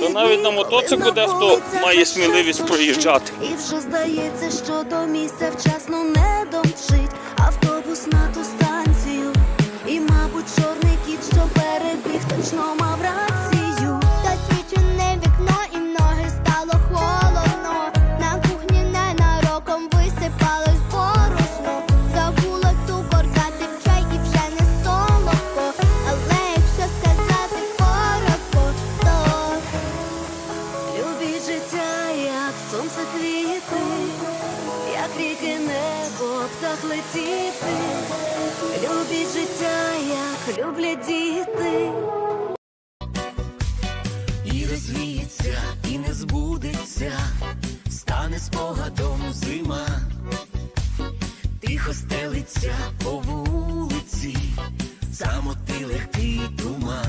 навіть на мотоциклу дехто має сміливість проїжджати. І вже здається, що до місця вчасно сонце квіти, як ріки небо, птах летіти, любіть життя, як люблять діти. І розвіється, і не збудеться, стане спогадом зима, тихо стелиться по вулиці, самоти легкий туман.